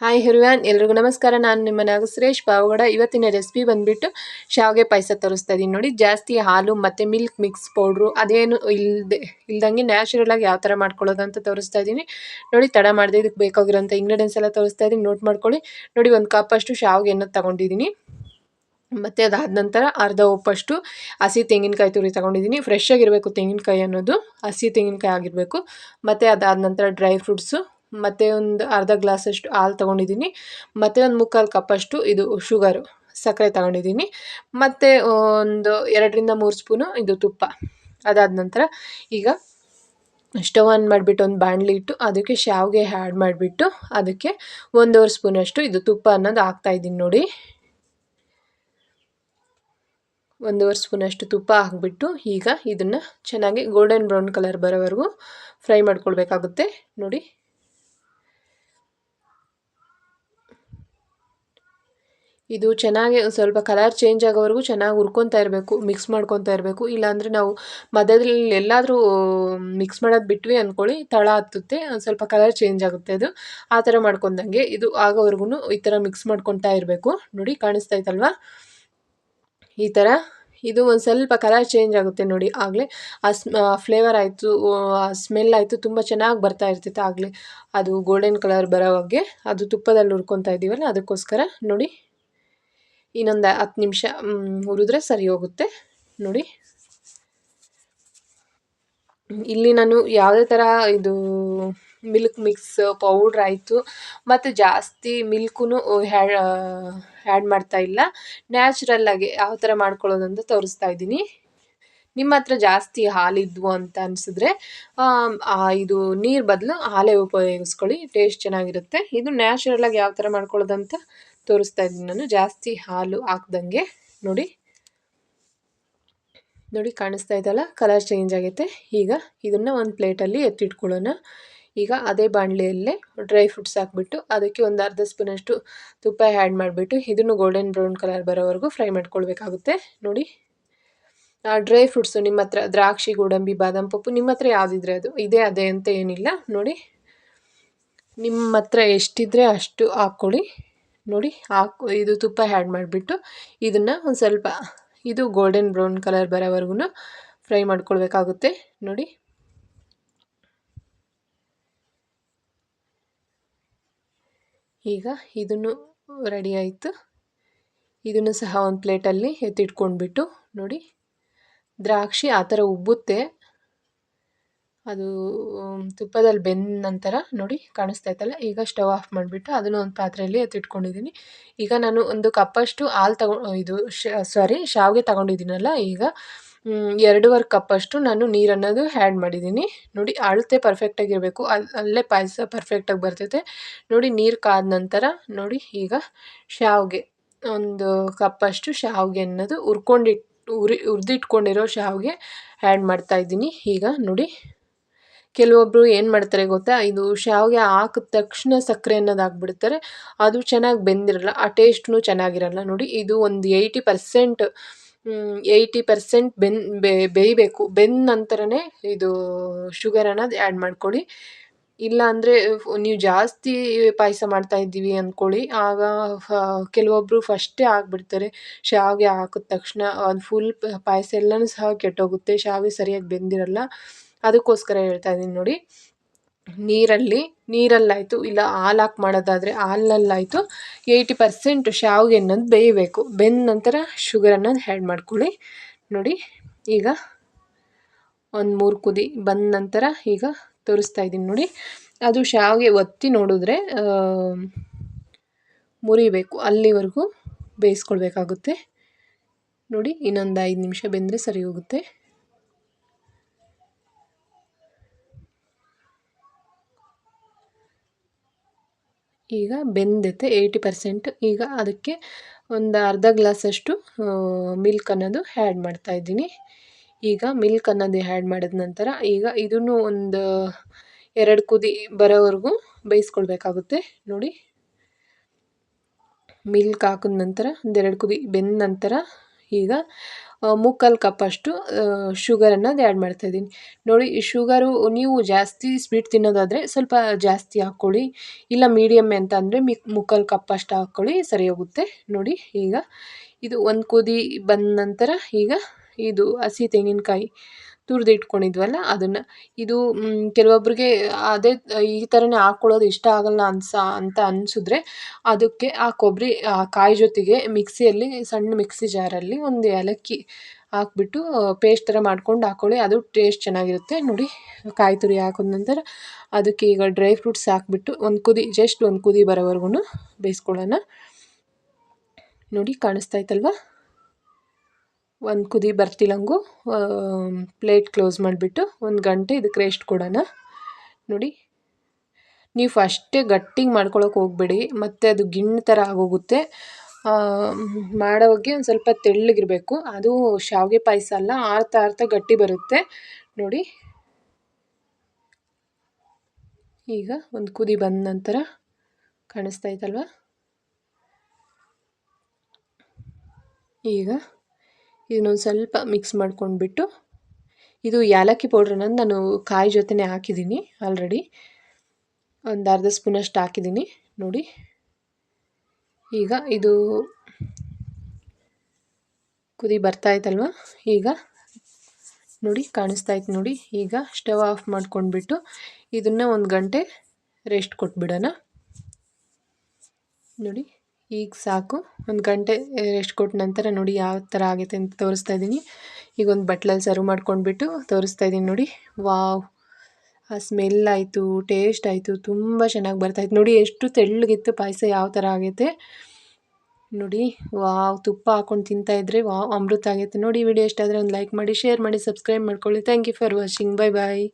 Hi ಹಿರುವ್ಯಾನ್ ಎಲ್ರಿಗೂ ನಮಸ್ಕಾರ. ನಾನು ನಿಮ್ಮ ನಾಗಸುರೇಶ್ ಪಾವಗಡ ಇವತ್ತಿನ ರೆಸಿಪಿ ಬಂದುಬಿಟ್ಟು ಶಾವಿಗೆ ಪಾಯಸ ತರಿಸ್ತಾ ಇದ್ದೀನಿ ನೋಡಿ, ಜಾಸ್ತಿ ಹಾಲು ಮತ್ತು ಮಿಲ್ಕ್ ಮಿಕ್ಸ್ ಪೌಡ್ರು ಅದೇನು ಇಲ್ಲದೆ ಇಲ್ದಂಗೆ ನ್ಯಾಚುರಲ್ ಆಗಿ ಯಾವ ಥರ ಮಾಡ್ಕೊಳ್ಳೋದು ಅಂತ ತೋರಿಸ್ತಾ ಇದ್ದೀನಿ ನೋಡಿ, ತಡ ಮಾಡಿದೆ ಇದಕ್ಕೆ ಬೇಕಾಗಿರೋಂಥ ಇಂಗ್ರೀಡಿಯೆಂಟ್ಸ್ ಎಲ್ಲ ತೋರಿಸ್ತಾ ಇದ್ದೀನಿ ನೋಟ್ ಮಾಡ್ಕೊಳ್ಳಿ. ನೋಡಿ, ಒಂದು ಕಪ್ಪಷ್ಟು ಶಾವಿಗೆಯನ್ನು ತಗೊಂಡಿದ್ದೀನಿ ಮತ್ತು ಅದಾದ ನಂತರ ಅರ್ಧ ಉಪ್ಪಷ್ಟು ಹಸಿ ತೆಂಗಿನಕಾಯಿ ತುರಿ ತಗೊಂಡಿದ್ದೀನಿ ಫ್ರೆಶ್ ಆಗಿರಬೇಕು ತೆಂಗಿನಕಾಯಿ ಅನ್ನೋದು. ಹಸಿ ತೆಂಗಿನಕಾಯಿ ಆಗಿರಬೇಕು. ಮತ್ತು ಅದಾದ ನಂತರ ಡ್ರೈ ಫ್ರೂಟ್ಸು ಮತ್ತು ಒಂದು ಅರ್ಧ ಗ್ಲಾಸಷ್ಟು ಹಾಲು ತೊಗೊಂಡಿದ್ದೀನಿ ಮತ್ತು ಒಂದು ಮುಕ್ಕಾಲು ಕಪ್ಪಷ್ಟು ಇದು ಶುಗರು ಸಕ್ಕರೆ ತಗೊಂಡಿದ್ದೀನಿ ಮತ್ತು ಒಂದು ಎರಡರಿಂದ ಮೂರು ಸ್ಪೂನು ಇದು ತುಪ್ಪ. ಅದಾದ ನಂತರ ಈಗ ಸ್ಟವ್ ಆನ್ ಮಾಡಿಬಿಟ್ಟು ಒಂದು ಬಾಣಲಿ ಇಟ್ಟು ಅದಕ್ಕೆ ಶಾವಿಗೆ ಆ್ಯಡ್ ಮಾಡಿಬಿಟ್ಟು ಅದಕ್ಕೆ ಒಂದೂವರೆ ಸ್ಪೂನಷ್ಟು ಇದು ತುಪ್ಪ ಅನ್ನೋದು ಹಾಕ್ತಾಯಿದ್ದೀನಿ ನೋಡಿ. ಒಂದೂವರೆ ಸ್ಪೂನಷ್ಟು ತುಪ್ಪ ಹಾಕ್ಬಿಟ್ಟು ಈಗ ಇದನ್ನು ಚೆನ್ನಾಗಿ ಗೋಲ್ಡನ್ ಬ್ರೌನ್ ಕಲರ್ ಬರೋವರೆಗೂ ಫ್ರೈ ಮಾಡ್ಕೊಳ್ಬೇಕಾಗುತ್ತೆ. ನೋಡಿ ಇದು ಚೆನ್ನಾಗಿ ಸ್ವಲ್ಪ ಕಲರ್ ಚೇಂಜ್ ಆಗೋವರೆಗೂ ಚೆನ್ನಾಗಿ ಹುರ್ಕೊತಾ ಇರಬೇಕು ಮಿಕ್ಸ್ ಮಾಡ್ಕೊತಾ ಇರಬೇಕು. ಇಲ್ಲಾಂದರೆ ನಾವು ಮಧ್ಯದಲ್ಲಿ ಎಲ್ಲಾದರೂ ಮಿಕ್ಸ್ ಮಾಡೋದು ಬಿಟ್ವಿ ಅಂದ್ಕೊಳ್ಳಿ ತಳ ಹತ್ತುತ್ತೆ, ಒಂದು ಸ್ವಲ್ಪ ಕಲರ್ ಚೇಂಜ್ ಆಗುತ್ತೆ ಅದು. ಆ ಥರ ಮಾಡ್ಕೊಂಡಂಗೆ ಇದು ಆಗೋವರೆಗೂ ಈ ಥರ ಮಿಕ್ಸ್ ಮಾಡ್ಕೊತಾ ಇರಬೇಕು. ನೋಡಿ, ಕಾಣಿಸ್ತಾ ಇತ್ತಲ್ವಾ ಈ ಥರ ಇದು ಒಂದು ಸ್ವಲ್ಪ ಕಲರ್ ಚೇಂಜ್ ಆಗುತ್ತೆ ನೋಡಿ, ಆಗಲೇ. ಆ ಸ್ಮ ಫ್ಲೇವರ್ ಆಯಿತು, ಆ ಸ್ಮೆಲ್ ಆಯಿತು, ತುಂಬ ಚೆನ್ನಾಗಿ ಬರ್ತಾ ಇರ್ತಿತ್ತು ಆಗಲೇ. ಅದು ಗೋಲ್ಡನ್ ಕಲರ್ ಬರೋವಾಗೆ ಅದು ತುಪ್ಪದಲ್ಲಿ ಹುರ್ಕೊತಾ ಇದ್ದೀವಲ್ಲ ಅದಕ್ಕೋಸ್ಕರ ನೋಡಿ. ಇನ್ನೊಂದು ಹತ್ತು ನಿಮಿಷ ಹುರಿದ್ರೆ ಸರಿ ಹೋಗುತ್ತೆ. ನೋಡಿ. ಇಲ್ಲಿ ನಾನು ಯಾವುದೇ ಥರ ಇದು ಮಿಲ್ಕ್ ಮಿಕ್ಸ್ ಪೌಡ್ರ್ ಆಯಿತು. ಮತ್ತು ಜಾಸ್ತಿ ಮಿಲ್ಕು ಆ್ಯಡ್ ಮಾಡ್ತಾ ಇಲ್ಲ. ನ್ಯಾಚುರಲ್ಲಾಗಿ ಯಾವ ಥರ ಮಾಡ್ಕೊಳ್ಳೋದಂತ ತೋರಿಸ್ತಾ ಇದ್ದೀನಿ. ನಿಮ್ಮ ಹತ್ರ ಜಾಸ್ತಿ ಹಾಲಿದ್ವು ಅಂತ ಅನಿಸಿದ್ರೆ ಇದು ನೀರು ಬದಲು ಹಾಲೇ ಉಪಯೋಗಿಸ್ಕೊಳ್ಳಿ, ಟೇಸ್ಟ್ ಚೆನ್ನಾಗಿರುತ್ತೆ. ಇದು ನ್ಯಾಚುರಲ್ಲಾಗಿ ಯಾವ ಥರ ಮಾಡ್ಕೊಳ್ಳೋದಂತ ತೋರಿಸ್ತಾ ಇದ್ದೀನಿ ನಾನು. ಜಾಸ್ತಿ ಹಾಲು ಹಾಕ್ದಂಗೆ ನೋಡಿ. ನೋಡಿ ಕಾಣಿಸ್ತಾ ಇದ್ದಲ್ಲ ಕಲರ್ ಚೇಂಜ್ ಆಗೈತೆ. ಈಗ ಇದನ್ನು ಒಂದು ಪ್ಲೇಟಲ್ಲಿ ಎತ್ತಿಟ್ಕೊಳ್ಳೋಣ. ಈಗ ಅದೇ ಬಾಣಲೆಯಲ್ಲೇ ಡ್ರೈ ಫ್ರೂಟ್ಸ್ ಹಾಕ್ಬಿಟ್ಟು ಅದಕ್ಕೆ ಒಂದು ಅರ್ಧ ಸ್ಪೂನಷ್ಟು ತುಪ್ಪ ಆ್ಯಡ್ ಮಾಡಿಬಿಟ್ಟು ಇದನ್ನು ಗೋಲ್ಡನ್ ಬ್ರೌನ್ ಕಲರ್ ಬರೋವರೆಗೂ ಫ್ರೈ ಮಾಡ್ಕೊಳ್ಬೇಕಾಗುತ್ತೆ. ನೋಡಿ. ಆ ಡ್ರೈ ಫ್ರೂಟ್ಸು ನಿಮ್ಮ ಹತ್ರ ದ್ರಾಕ್ಷಿ, ಗೋಡಂಬಿ, ಬಾದಾಮ್ ಪಪ್ಪು ನಿಮ್ಮ ಹತ್ರ ಯಾವುದಿದ್ರೆ ಅದು. ಇದೇ, ಅದೇ ಅಂತ ಏನಿಲ್ಲ. ನೋಡಿ. ನಿಮ್ಮ ಹತ್ರ ಎಷ್ಟಿದ್ರೆ ಅಷ್ಟು ಹಾಕ್ಕೊಳ್ಳಿ. ನೋಡಿ ಹಾಕು, ಇದು ತುಪ್ಪ ಆ್ಯಡ್ ಮಾಡಿಬಿಟ್ಟು ಇದನ್ನು ಒಂದು ಸ್ವಲ್ಪ, ಇದು ಗೋಲ್ಡನ್ ಬ್ರೌನ್ ಕಲರ್ ಬರೋವರೆಗೂ ಫ್ರೈ ಮಾಡ್ಕೊಳ್ಬೇಕಾಗುತ್ತೆ. ನೋಡಿ. ಈಗ ಇದನ್ನು ರೆಡಿ ಆಯಿತು. ಇದನ್ನು ಸಹ ಒಂದು ಪ್ಲೇಟಲ್ಲಿ ಎತ್ತಿಟ್ಕೊಂಡ್ಬಿಟ್ಟು ನೋಡಿ. ದ್ರಾಕ್ಷಿ ಆ ಥರ ಉಬ್ಬುತ್ತೆ. ಅದು ತುಪ್ಪದಲ್ಲಿ ಬೆಂದ ನಂತರ ನೋಡಿ ಕಾಣಿಸ್ತಾ ಇತ್ತಲ್ಲ, ಈಗ ಸ್ಟವ್ ಆಫ್ ಮಾಡಿಬಿಟ್ಟು ಅದನ್ನು ಒಂದು ಪಾತ್ರೆಯಲ್ಲಿ ಎತ್ತಿಟ್ಕೊಂಡಿದ್ದೀನಿ ಈಗ ನಾನು ಒಂದು ಕಪ್ಪಷ್ಟು ಹಾಲು ತಗೊ, ಇದು ಸಾರಿ ಶಾವಿಗೆ ತಗೊಂಡಿದ್ದೀನಲ್ಲ ಈಗ ಎರಡೂವರೆ ಕಪ್ಪಷ್ಟು ನಾನು ನೀರನ್ನೋದು ಆ್ಯಡ್ ಮಾಡಿದ್ದೀನಿ ನೋಡಿ, ಅಳತೆ ಪರ್ಫೆಕ್ಟಾಗಿರಬೇಕು ಅಲ್ಲಿ ಅಲ್ಲೇ ಪಾಯಸ ಪರ್ಫೆಕ್ಟಾಗಿ ಬರ್ತೈತೆ. ನೋಡಿ, ನೀರು ಕಾದ ನಂತರ ನೋಡಿ ಈಗ ಶಾವಿಗೆ, ಒಂದು ಕಪ್ಪಷ್ಟು ಶಾವಿಗೆ ಅನ್ನೋದು ಉರ್ಕೊಂಡಿಟ್ಟು ಉರಿ ಹುರಿದಿಟ್ಕೊಂಡಿರೋ ಶಾವಿಗೆ ಆ್ಯಡ್ ಮಾಡ್ತಾಯಿದ್ದೀನಿ ಈಗ ನೋಡಿ ಕೆಲವೊಬ್ಬರು ಏನು ಮಾಡ್ತಾರೆ ಗೊತ್ತಾ? ಇದು ಶಾವಿಗೆ ಹಾಕಿದ ತಕ್ಷಣ ಸಕ್ಕರೆ ಅನ್ನೋದು ಹಾಕ್ಬಿಡ್ತಾರೆ ಅದು ಚೆನ್ನಾಗಿ ಬೆಂದಿರಲ್ಲ. ಆ ಟೇಸ್ಟ್ನು ಚೆನ್ನಾಗಿರಲ್ಲ. ನೋಡಿ, ಇದು ಒಂದು ಏಯ್ಟಿ ಪರ್ಸೆಂಟ್ ಏಯ್ಟಿ ಪರ್ಸೆಂಟ್ ಬೆನ್ ಬೇಯಬೇಕು. ಬೆಂದ ನಂತರನೇ ಇದು ಶುಗರ್ ಅನ್ನೋದು ಆ್ಯಡ್ ಮಾಡ್ಕೊಳ್ಳಿ. ಇಲ್ಲ ಅಂದರೆ ನೀವು ಜಾಸ್ತಿ ಪಾಯಸ ಮಾಡ್ತಾ ಇದ್ದೀವಿ ಅಂದ್ಕೊಳ್ಳಿ ಆಗ ಕೆಲವೊಬ್ಬರು ಫಸ್ಟೇ ಹಾಕ್ಬಿಡ್ತಾರೆ ಶಾವಿಗೆ ಹಾಕಿದ ತಕ್ಷಣ ಅದು ಫುಲ್ ಪಾಯಸ ಎಲ್ಲನೂ ಸಹ ಕೆಟ್ಟೋಗುತ್ತೆ. ಶಾವಿಗೆ ಸರಿಯಾಗಿ ಬೆಂದಿರಲ್ಲ. ಅದಕ್ಕೋಸ್ಕರ ಹೇಳ್ತಾ ಇದ್ದೀನಿ ನೋಡಿ. ನೀರಲ್ಲಿ, ನೀರಲ್ಲಾಯಿತು, ಇಲ್ಲ ಹಾಲು ಹಾಕಿ ಮಾಡೋದಾದರೆ ಹಾಲಲ್ಲಾಯಿತು. ಏಯ್ಟಿ ಪರ್ಸೆಂಟ್ ಶಾವಿಗೆ ಅನ್ನೋದು ಬೇಯಬೇಕು. ಬೆಂದ ನಂತರ ಶುಗರ್ ಅನ್ನೋದು ಆ್ಯಡ್ ಮಾಡ್ಕೊಳ್ಳಿ. ನೋಡಿ, ಈಗ ಒಂದು ಮೂರು ಕುದಿ ಬಂದ ನಂತರ ಈಗ ತೋರಿಸ್ತಾ ಇದ್ದೀನಿ ನೋಡಿ. ಅದು ಶಾವಿಗೆ ಒತ್ತಿ ನೋಡಿದ್ರೆ ಮುರಿಬೇಕು. ಅಲ್ಲಿವರೆಗೂ ಬೇಯಿಸ್ಕೊಳ್ಬೇಕಾಗುತ್ತೆ. ನೋಡಿ, ಇನ್ನೊಂದು ಐದು ನಿಮಿಷ ಬೆಂದರೆ ಸರಿ ಹೋಗುತ್ತೆ. ಈಗ ಬೆಂದೈತೆ ಏಯ್ಟಿ ಪರ್ಸೆಂಟ್. ಈಗ ಅದಕ್ಕೆ ಒಂದು ಅರ್ಧ ಗ್ಲಾಸಷ್ಟು ಮಿಲ್ಕ್ ಅನ್ನೋದು ಆ್ಯಡ್ ಮಾಡ್ತಾಯಿದ್ದೀನಿ ಈಗ ಮಿಲ್ಕ್ ಅನ್ನೋದು ಆ್ಯಡ್ ಮಾಡಿದ ನಂತರ ಈಗ ಇದನ್ನು ಒಂದು ಎರಡು ಕುದಿ ಬರೋವರೆಗೂ ಬೇಯಿಸ್ಕೊಳ್ಬೇಕಾಗುತ್ತೆ. ನೋಡಿ. ಮಿಲ್ಕ್ ಹಾಕಿದ ನಂತರ ಒಂದೆರಡು ಕುದಿ ಬೆಂದ ನಂತರ ಈಗ ಮುಕ್ಕಾಲು ಕಪ್ಪಷ್ಟು ಅನ್ನೋದು ಆ್ಯಡ್ ಮಾಡ್ತಾಯಿದ್ದೀನಿ ನೋಡಿ ಶುಗರು ನೀವು ಜಾಸ್ತಿ ಸ್ವೀಟ್ ತಿನ್ನೋದಾದರೆ ಸ್ವಲ್ಪ ಜಾಸ್ತಿ ಹಾಕ್ಕೊಳ್ಳಿ. ಇಲ್ಲ ಮೀಡಿಯಮ್ ಅಂತ ಅಂದರೆ ಮಿ ಮುಕ್ಕಾಲು ಕಪ್ಪಷ್ಟು ಹಾಕ್ಕೊಳ್ಳಿ ಸರಿ ಹೋಗುತ್ತೆ ನೋಡಿ, ಈಗ ಇದು ಒಂದು ಕುದಿ ಬಂದ ನಂತರ ಈಗ ಇದು ಹಸಿ ತೆಂಗಿನಕಾಯಿ ತುರಿದು ಇಟ್ಕೊಂಡಿದ್ವಲ್ಲ ಅದನ್ನು. ಇದು ಕೆಲವೊಬ್ರಿಗೆ ಅದೇ, ಈ ಥರನೇ ಹಾಕ್ಕೊಳ್ಳೋದು ಇಷ್ಟ ಆಗಲ್ಲ ಅನ್ಸ, ಅಂತ ಅನಿಸಿದ್ರೆ ಅದಕ್ಕೆ ಆ ಕೊಬ್ಬರಿ, ಆ ಕಾಯಿ ಜೊತೆಗೆ ಮಿಕ್ಸಿಯಲ್ಲಿ, ಸಣ್ಣ ಮಿಕ್ಸಿ ಜಾರಲ್ಲಿ ಒಂದು ಏಲಕ್ಕಿ ಹಾಕ್ಬಿಟ್ಟು ಪೇಸ್ಟ್ ಥರ ಮಾಡ್ಕೊಂಡು ಹಾಕ್ಕೊಳ್ಳಿ ಅದು ಟೇಸ್ಟ್ ಚೆನ್ನಾಗಿರುತ್ತೆ. ನೋಡಿ, ಕಾಯಿ ತುರಿ ಹಾಕಿದ ನಂತರ ಅದಕ್ಕೆ ಈಗ ಡ್ರೈ ಫ್ರೂಟ್ಸ್ ಹಾಕ್ಬಿಟ್ಟು ಒಂದು ಕುದಿ, ಜಸ್ಟ್ ಒಂದು ಕುದಿ ಬರೋವರೆಗೂ ಬೇಯಿಸ್ಕೊಳ್ಳೋಣ. ನೋಡಿ, ಕಾಣಿಸ್ತಾ ಇತ್ತಲ್ವ? ಒಂದು ಕುದಿ ಬರ್ತಿಲ್ಲಂಗು ಪ್ಲೇಟ್ ಕ್ಲೋಸ್ ಮಾಡಿಬಿಟ್ಟು ಒಂದು ಗಂಟೆ ಇದಕ್ಕೆ ರೆಸ್ಟ್ ಕೊಡೋಣ. ನೋಡಿ, ನೀವು ಫಸ್ಟೇ ಗಟ್ಟಿಗೆ ಮಾಡ್ಕೊಳಕ್ಕೆ ಹೋಗ್ಬೇಡಿ, ಮತ್ತು ಅದು ಗಿಣ್ಣು ಥರ ಆಗೋಗುತ್ತೆ. ಮಾಡೋವಾಗೆ ಒಂದು ಸ್ವಲ್ಪ ತೆಳ್ಳಗಿರಬೇಕು. ಅದು ಶಾವಿಗೆ ಪಾಯಸ ಅಲ್ಲ, ಆರ್ತಾ ಆರ್ತಾ ಗಟ್ಟಿ ಬರುತ್ತೆ. ನೋಡಿ, ಈಗ ಒಂದು ಕುದಿ ಬಂದ ನಂತರ ಕಾಣಿಸ್ತಾ ಇತ್ತಲ್ವ ಈಗ ಇದನ್ನೊಂದು ಸ್ವಲ್ಪ ಮಿಕ್ಸ್ ಮಾಡ್ಕೊಂಡ್ಬಿಟ್ಟು ಇದು ಯಾಲಕ್ಕಿ ಪೌಡ್ರನ್ನ ನಾನು ಕಾಯಿ ಜೊತೆನೇ ಹಾಕಿದ್ದೀನಿ ಆಲ್ರೆಡಿ ಒಂದು ಅರ್ಧ ಸ್ಪೂನಷ್ಟು ಹಾಕಿದ್ದೀನಿ, ನೋಡಿ. ಈಗ ಇದು ಕುದಿ ಬರ್ತಾ ಇತ್ತಲ್ವ ಈಗ ನೋಡಿ, ಕಾಣಿಸ್ತಾ ಇತ್ತು ನೋಡಿ. ಈಗ ಸ್ಟವ್ ಆಫ್ ಮಾಡ್ಕೊಂಡ್ಬಿಟ್ಟು ಇದನ್ನು ಒಂದು ಗಂಟೆ ರೆಸ್ಟ್ ಕೊಟ್ಬಿಡೋಣ. ನೋಡಿ. ಈಗ ಸಾಕು. ಒಂದು ಗಂಟೆ ರೆಸ್ಟ್ ಕೊಟ್ಟ ನಂತರ ನೋಡಿ ಯಾವ ಥರ ಆಗುತ್ತೆ ಅಂತ ತೋರಿಸ್ತಾ ಇದ್ದೀನಿ. ಈಗ ಒಂದು ಬಟ್ಲಲ್ಲಿ ಸರ್ವ್ ಮಾಡ್ಕೊಂಡ್ಬಿಟ್ಟು ತೋರಿಸ್ತಾ ಇದ್ದೀನಿ ನೋಡಿ. ವಾವ್! ಆ ಸ್ಮೆಲ್ ಆಯಿತು ಟೇಸ್ಟ್ ಆಯಿತು, ತುಂಬ ಚೆನ್ನಾಗಿ ಬರ್ತಾಯಿತ್ತು ನೋಡಿ ಎಷ್ಟು ತೆಳ್ಳಗಿತ್ತು, ಪಾಯಸ ಯಾವ ಥರ ಆಗೈತೆ. ನೋಡಿ, ವಾವ್! ತುಪ್ಪ ಹಾಕ್ಕೊಂಡು ತಿಂತಾಯಿದ್ರೆ ವಾವ್! ಅಮೃತ ಆಗೈತೆ. ನೋಡಿ ವಿಡಿಯೋ ಇಷ್ಟ ಆದರೆ ಒಂದು ಲೈಕ್ ಮಾಡಿ ಶೇರ್ ಮಾಡಿ ಸಬ್ಸ್ಕ್ರೈಬ್ ಮಾಡ್ಕೊಳ್ಳಿ. Thank you for watching bye bye